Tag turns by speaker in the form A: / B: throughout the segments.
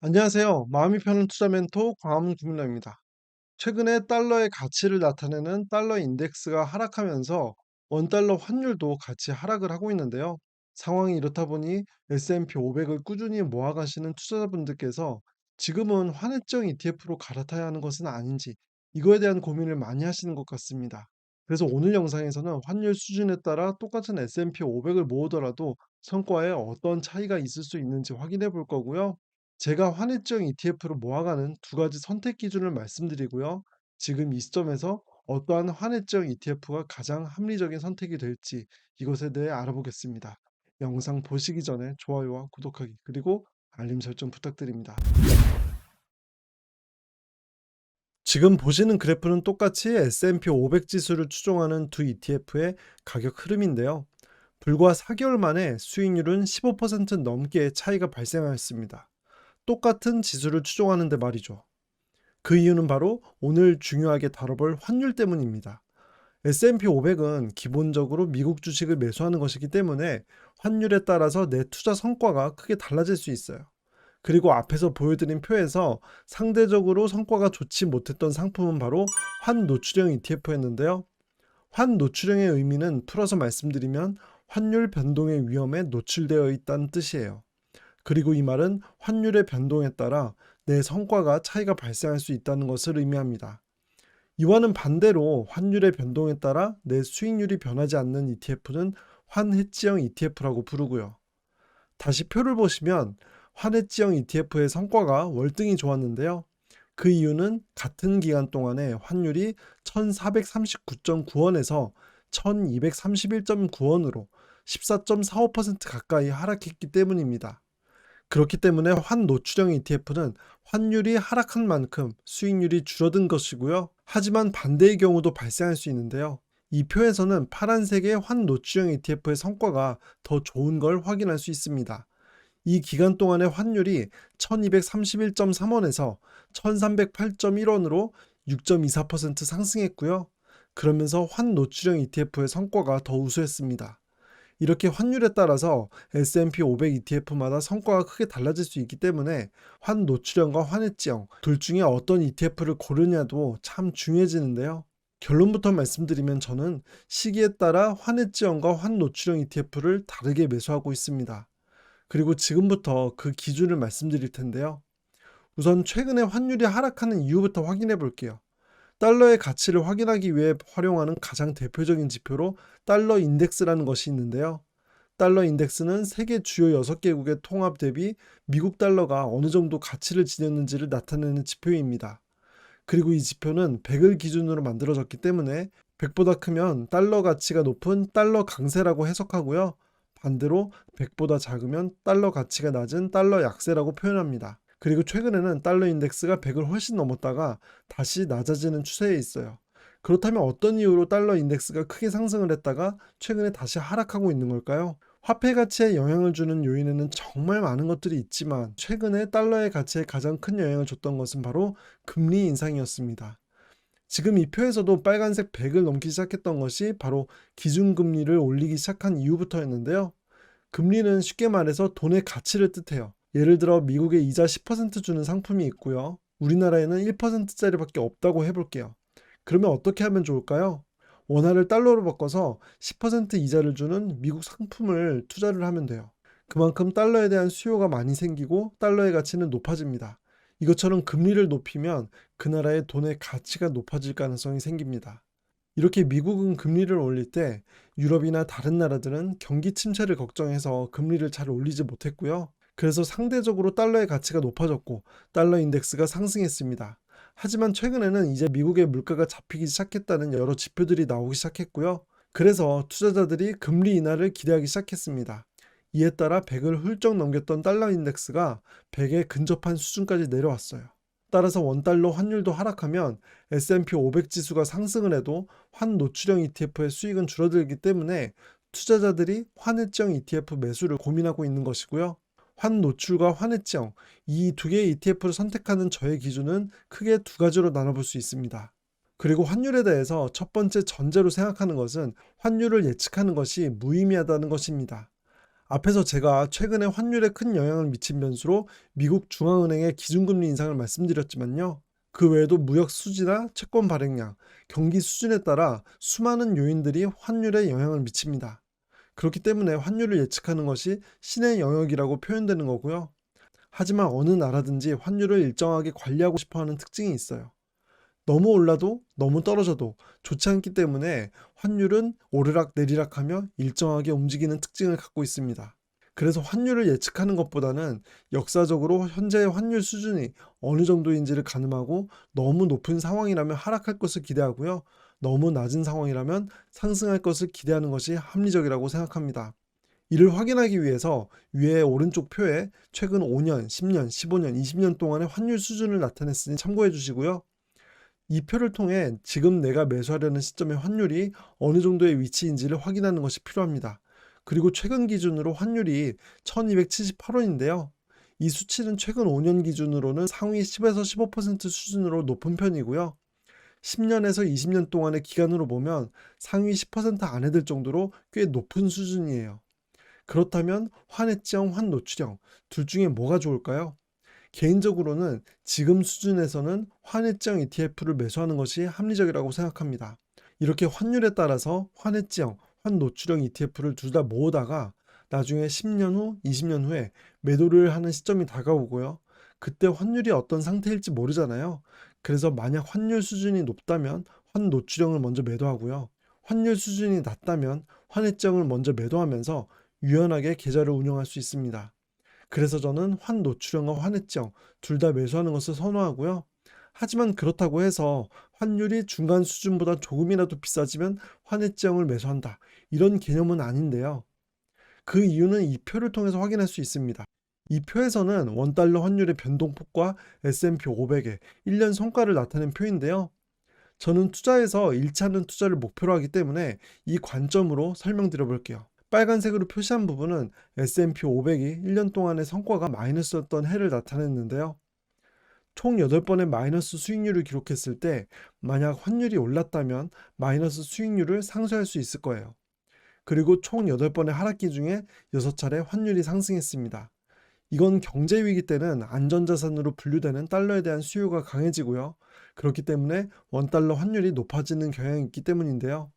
A: 안녕하세요. 마음이 편한 투자 멘토 광화문 김민호입니다. 최근에 달러의 가치를 나타내는 달러 인덱스가 하락하면서 원달러 환율도 같이 하락을 하고 있는데요. 상황이 이렇다 보니 S&P 500을 꾸준히 모아가시는 투자자분들께서 지금은 환해증 ETF로 갈아타야 하는 것은 아닌지 이거에 대한 고민을 많이 하시는 것 같습니다. 그래서 오늘 영상에서는 환율 수준에 따라 똑같은 S&P 500을 모으더라도 성과에 어떤 차이가 있을 수 있는지 확인해 볼 거고요. 제가 환해증 ETF로 모아가는 두 가지 선택 기준을 말씀드리고요. 지금 이 시점에서 어떠한 환해증 ETF가 가장 합리적인 선택이 될지 이것에 대해 알아보겠습니다. 영상 보시기 전에 좋아요와 구독하기 그리고 알림 설정 부탁드립니다. 지금 보시는 그래프는 똑같이 S&P 500 지수를 추종하는 두 ETF의 가격 흐름인데요. 불과 4개월 만에 수익률은 15% 넘게 차이가 발생하였습니다. 똑같은 지수를 추종하는데 말이죠. 그 이유는 바로 오늘 중요하게 다뤄볼 환율 때문입니다. S&P 500은 기본적으로 미국 주식을 매수하는 것이기 때문에 환율에 따라서 내 투자 성과가 크게 달라질 수 있어요. 그리고 앞에서 보여드린 표에서 상대적으로 성과가 좋지 못했던 상품은 바로 환 노출형 ETF였는데요. 환 노출형의 의미는 풀어서 말씀드리면 환율 변동의 위험에 노출되어 있다는 뜻이에요. 그리고 이 말은 환율의 변동에 따라 내 성과가 차이가 발생할 수 있다는 것을 의미합니다. 이와는 반대로 환율의 변동에 따라 내 수익률이 변하지 않는 ETF는 환해지형 ETF라고 부르고요. 다시 표를 보시면 환해지형 ETF의 성과가 월등히 좋았는데요. 그 이유는 같은 기간 동안에 환율이 1439.9원에서 1231.9원으로 14.45% 가까이 하락했기 때문입니다. 그렇기 때문에 환 노출형 ETF는 환율이 하락한 만큼 수익률이 줄어든 것이고요. 하지만 반대의 경우도 발생할 수 있는데요. 이 표에서는 파란색의 환 노출형 ETF의 성과가 더 좋은 걸 확인할 수 있습니다. 이 기간 동안의 환율이 1231.3원에서 1308.1원으로 6.24% 상승했고요. 그러면서 환 노출형 ETF의 성과가 더 우수했습니다. 이렇게 환율에 따라서 S&P 500 ETF마다 성과가 크게 달라질 수 있기 때문에 환 노출형과 환해지형 둘 중에 어떤 ETF를 고르냐도 참 중요해지는데요. 결론부터 말씀드리면 저는 시기에 따라 환해지형과 환 노출형 ETF를 다르게 매수하고 있습니다. 그리고 지금부터 그 기준을 말씀드릴 텐데요. 우선 최근에 환율이 하락하는 이유부터 확인해 볼게요. 달러의 가치를 확인하기 위해 활용하는 가장 대표적인 지표로 달러 인덱스라는 것이 있는데요. 달러 인덱스는 세계 주요 6개국의 통합 대비 미국 달러가 어느 정도 가치를 지녔는지를 나타내는 지표입니다. 그리고 이 지표는 100을 기준으로 만들어졌기 때문에 100보다 크면 달러 가치가 높은 달러 강세라고 해석하고요. 반대로 100보다 작으면 달러 가치가 낮은 달러 약세라고 표현합니다. 그리고 최근에는 달러 인덱스가 100을 훨씬 넘었다가 다시 낮아지는 추세에 있어요. 그렇다면 어떤 이유로 달러 인덱스가 크게 상승을 했다가 최근에 다시 하락하고 있는 걸까요? 화폐 가치에 영향을 주는 요인에는 정말 많은 것들이 있지만 최근에 달러의 가치에 가장 큰 영향을 줬던 것은 바로 금리 인상이었습니다. 지금 이 표에서도 빨간색 100을 넘기 시작했던 것이 바로 기준금리를 올리기 시작한 이후부터였는데요. 금리는 쉽게 말해서 돈의 가치를 뜻해요. 예를 들어 미국에 이자 10% 주는 상품이 있고요. 우리나라에는 1%짜리밖에 없다고 해볼게요. 그러면 어떻게 하면 좋을까요? 원화를 달러로 바꿔서 10% 이자를 주는 미국 상품을 투자를 하면 돼요. 그만큼 달러에 대한 수요가 많이 생기고 달러의 가치는 높아집니다. 이것처럼 금리를 높이면 그 나라의 돈의 가치가 높아질 가능성이 생깁니다. 이렇게 미국은 금리를 올릴 때 유럽이나 다른 나라들은 경기 침체를 걱정해서 금리를 잘 올리지 못했고요. 그래서 상대적으로 달러의 가치가 높아졌고 달러 인덱스가 상승했습니다. 하지만 최근에는 이제 미국의 물가가 잡히기 시작했다는 여러 지표들이 나오기 시작했고요. 그래서 투자자들이 금리 인하를 기대하기 시작했습니다. 이에 따라 100을 훌쩍 넘겼던 달러 인덱스가 100에 근접한 수준까지 내려왔어요. 따라서 원달러 환율도 하락하면 S&P 500 지수가 상승을 해도 환 노출형 ETF의 수익은 줄어들기 때문에 투자자들이 환해증 ETF 매수를 고민하고 있는 것이고요. 환 노출과 환해증 이 두 개의 ETF를 선택하는 저의 기준은 크게 두 가지로 나눠볼 수 있습니다. 그리고 환율에 대해서 첫 번째 전제로 생각하는 것은 환율을 예측하는 것이 무의미하다는 것입니다. 앞에서 제가 최근에 환율에 큰 영향을 미친 변수로 미국 중앙은행의 기준금리 인상을 말씀드렸지만요. 그 외에도 무역 수지나 채권 발행량, 경기 수준에 따라 수많은 요인들이 환율에 영향을 미칩니다. 그렇기 때문에 환율을 예측하는 것이 신의 영역이라고 표현되는 거고요. 하지만 어느 나라든지 환율을 일정하게 관리하고 싶어 하는 특징이 있어요. 너무 올라도 너무 떨어져도 좋지 않기 때문에 환율은 오르락 내리락 하며 일정하게 움직이는 특징을 갖고 있습니다. 그래서 환율을 예측하는 것보다는 역사적으로 현재의 환율 수준이 어느 정도인지를 가늠하고 너무 높은 상황이라면 하락할 것을 기대하고요. 너무 낮은 상황이라면 상승할 것을 기대하는 것이 합리적이라고 생각합니다. 이를 확인하기 위해서 위에 오른쪽 표에 최근 5년, 10년, 15년, 20년 동안의 환율 수준을 나타냈으니 참고해 주시고요. 이 표를 통해 지금 내가 매수하려는 시점의 환율이 어느 정도의 위치인지를 확인하는 것이 필요합니다. 그리고 최근 기준으로 환율이 1278원인데요. 이 수치는 최근 5년 기준으로는 상위 10에서 15% 수준으로 높은 편이고요. 10년에서 20년 동안의 기간으로 보면 상위 10% 안에 들 정도로 꽤 높은 수준이에요. 그렇다면 환해지형, 환노출형 둘 중에 뭐가 좋을까요? 개인적으로는 지금 수준에서는 환해지형 ETF를 매수하는 것이 합리적이라고 생각합니다. 이렇게 환율에 따라서 환해지형, 환노출형 ETF를 둘 다 모으다가 나중에 10년 후, 20년 후에 매도를 하는 시점이 다가오고요. 그때 환율이 어떤 상태일지 모르잖아요. 그래서 만약 환율 수준이 높다면 환 노출형을 먼저 매도하고요. 환율 수준이 낮다면 환해지형을 먼저 매도하면서 유연하게 계좌를 운영할 수 있습니다. 그래서 저는 환 노출형과 환해지형 둘다 매수하는 것을 선호하고요. 하지만 그렇다고 해서 환율이 중간 수준보다 조금이라도 비싸지면 환해지형을 매수한다. 이런 개념은 아닌데요. 그 이유는 이 표를 통해서 확인할 수 있습니다. 이 표에서는 원달러 환율의 변동폭과 S&P 500의 1년 성과를 나타낸 표인데요. 저는 투자에서 일치하는 투자를 목표로 하기 때문에 이 관점으로 설명드려 볼게요. 빨간색으로 표시한 부분은 S&P 500이 1년 동안의 성과가 마이너스였던 해를 나타냈는데요. 총 8번의 마이너스 수익률을 기록했을 때 만약 환율이 올랐다면 마이너스 수익률을 상쇄할 수 있을 거예요. 그리고 총 8번의 하락기 중에 6차례 환율이 상승했습니다. 이건 경제 위기 때는 안전자산으로 분류되는 달러에 대한 수요가 강해지고요. 그렇기 때문에 원달러 환율이 높아지는 경향이 있기 때문인데요.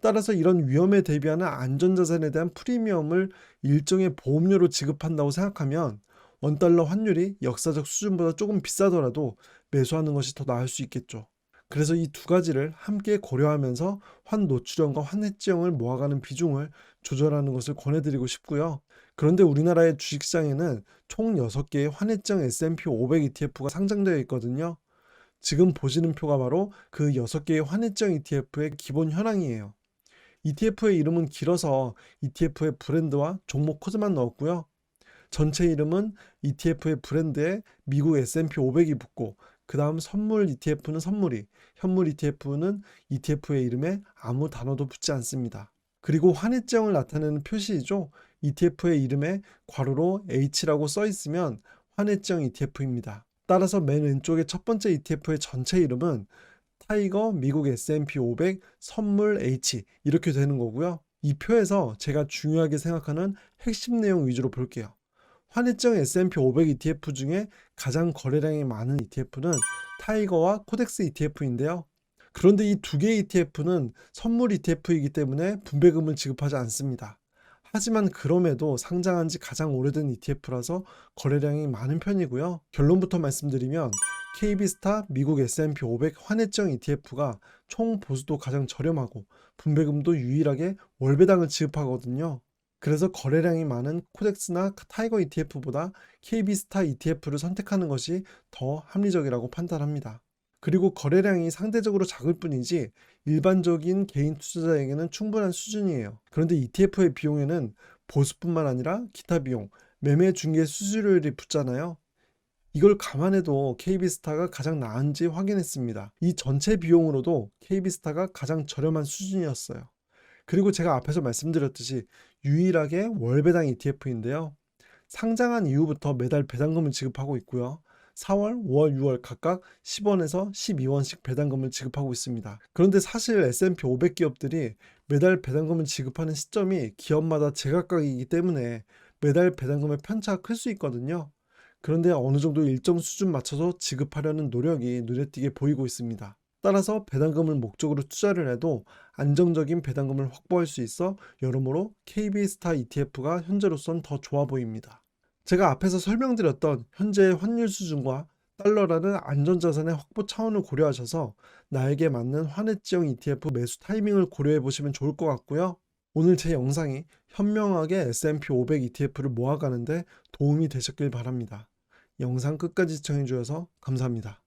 A: 따라서 이런 위험에 대비하는 안전자산에 대한 프리미엄을 일종의 보험료로 지급한다고 생각하면 원달러 환율이 역사적 수준보다 조금 비싸더라도 매수하는 것이 더 나을 수 있겠죠. 그래서 이 두 가지를 함께 고려하면서 환 노출형과 환 해지형을 모아가는 비중을 조절하는 것을 권해드리고 싶고요. 그런데 우리나라의 주식시장에는 총 6개의 환 해지형 S&P 500 ETF가 상장되어 있거든요. 지금 보시는 표가 바로 그 6개의 환 해지형 ETF의 기본 현황이에요. ETF의 이름은 길어서 ETF의 브랜드와 종목 코드만 넣었고요. 전체 이름은 ETF의 브랜드에 미국 S&P 500이 붙고 그 다음 선물 ETF는 선물이, 현물 ETF는 ETF의 이름에 아무 단어도 붙지 않습니다. 그리고 환해지형을 나타내는 표시이죠. ETF의 이름에 괄호로 H라고 써 있으면 환해지형 ETF입니다. 따라서 맨 왼쪽의 첫 번째 ETF의 전체 이름은 타이거 미국 S&P 500 선물 H 이렇게 되는 거고요. 이 표에서 제가 중요하게 생각하는 핵심 내용 위주로 볼게요. 환해증 S&P 500 ETF 중에 가장 거래량이 많은 ETF는 타이거와 코덱스 ETF인데요. 그런데 이 두 개의 ETF는 선물 ETF이기 때문에 분배금을 지급하지 않습니다. 하지만 그럼에도 상장한 지 가장 오래된 ETF라서 거래량이 많은 편이고요. 결론부터 말씀드리면 KB스타 미국 S&P 500 환해증 ETF가 총 보수도 가장 저렴하고 분배금도 유일하게 월배당을 지급하거든요. 그래서 거래량이 많은 코덱스나 타이거 ETF보다 KB스타 ETF를 선택하는 것이 더 합리적이라고 판단합니다. 그리고 거래량이 상대적으로 작을 뿐이지 일반적인 개인 투자자에게는 충분한 수준이에요. 그런데 ETF의 비용에는 보수뿐만 아니라 기타 비용, 매매 중개 수수료율이 붙잖아요. 이걸 감안해도 KB스타가 가장 나은지 확인했습니다. 이 전체 비용으로도 KB스타가 가장 저렴한 수준이었어요. 그리고 제가 앞에서 말씀드렸듯이 유일하게 월배당 ETF인데요. 상장한 이후부터 매달 배당금을 지급하고 있고요. 4월, 5월, 6월 각각 10원에서 12원씩 배당금을 지급하고 있습니다. 그런데 사실 S&P 500 기업들이 매달 배당금을 지급하는 시점이 기업마다 제각각이기 때문에 매달 배당금의 편차가 클 수 있거든요. 그런데 어느 정도 일정 수준 맞춰서 지급하려는 노력이 눈에 띄게 보이고 있습니다. 따라서 배당금을 목적으로 투자를 해도 안정적인 배당금을 확보할 수 있어 여러모로 KB스타 ETF가 현재로선 더 좋아 보입니다. 제가 앞에서 설명드렸던 현재의 환율 수준과 달러라는 안전자산의 확보 차원을 고려하셔서 나에게 맞는 환해지형 ETF 매수 타이밍을 고려해 보시면 좋을 것 같고요. 오늘 제 영상이 현명하게 S&P 500 ETF를 모아가는데 도움이 되셨길 바랍니다. 영상 끝까지 시청해 주셔서 감사합니다.